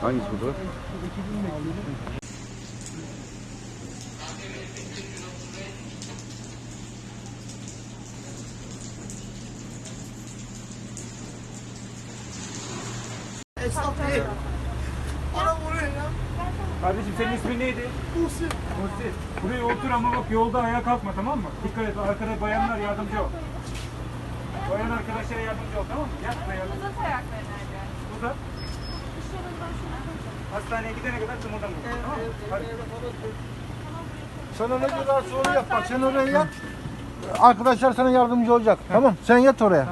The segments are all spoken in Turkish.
Hangisi fotoğraf? Esnaf değil. Bana vuruyor ya. Kardeşim senin ismin neydi? Muhsin. Muhsin. Buraya otur ama bak yolda ayağa kalkma tamam mı? Dikkat et arkada bayanlar yardımcı ol. Bayan arkadaşlara yardımcı ol tamam mı? Yat buraya. Uzat ayaklarını hadi. Uzat. Hastaneye gidene kadar kımıldama. Tamam mı? Hadi. Sana ne diyorlarsa onu yap. Bak sen oraya yat. Arkadaşlar sana yardımcı olacak. Tamam. Sen yat oraya.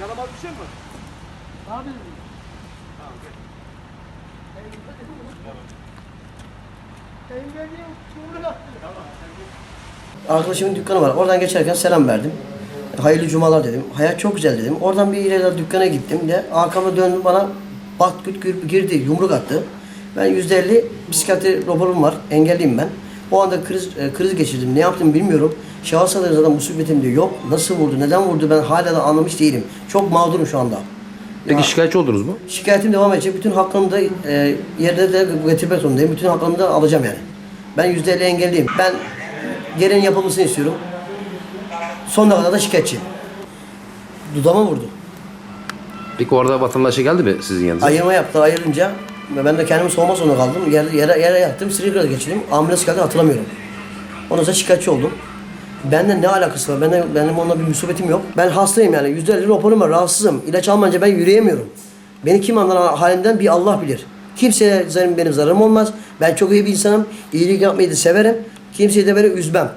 Yaramaz bir şey mi var? Arkadaşımın dükkanı var. Oradan geçerken selam verdim. Hayırlı cumalar dedim. Hayat çok güzel dedim. Oradan bir ileri dükkana gittim de arkamda döndü bana bat güt gir- girdi, yumruk attı. Ben yüzde elli psikiyatri raporum var. Engelliyim ben. O anda kriz, e, kriz geçirdim. Ne yaptım bilmiyorum. Şahıs adı zaten musibetim diyor. Yok. Nasıl vurdu? Neden vurdu? Ben hala da anlamış değilim. Çok mağdurum şu anda. Peki şikayetçi oldunuz mu? Şikayetim devam edecek. Bütün hakkımı da e, yerine de getirmek zorundayım. Bütün hakkımı da alacağım yani. Ben yüzde elli engelliyim. Ben gereğinin yapılmasını istiyorum. Sonuna kadar da şikayetçiyim. Dudama vurdu. Peki orada vatandaşa geldi mi sizin yanınıza? Ayırma yaptı. Ayırınca ben de kendimi soğuma zorunda kaldım. Yere, yere, yere yattım. Sinir geçirdim. Ambulans geldi hatırlamıyorum. Ondan sonra şikayetçi oldum. Benden ne alakası var? Benden, benim onunla bir musibetim yok. Ben hastayım yani. Yüzde elli raporum var. Rahatsızım. İlaç almayınca ben yürüyemiyorum. Beni kim anlar halinden bir Allah bilir. Kimseye benim zararım olmaz. Ben çok iyi bir insanım. İyilik yapmayı da severim. Kimseyi de böyle üzmem.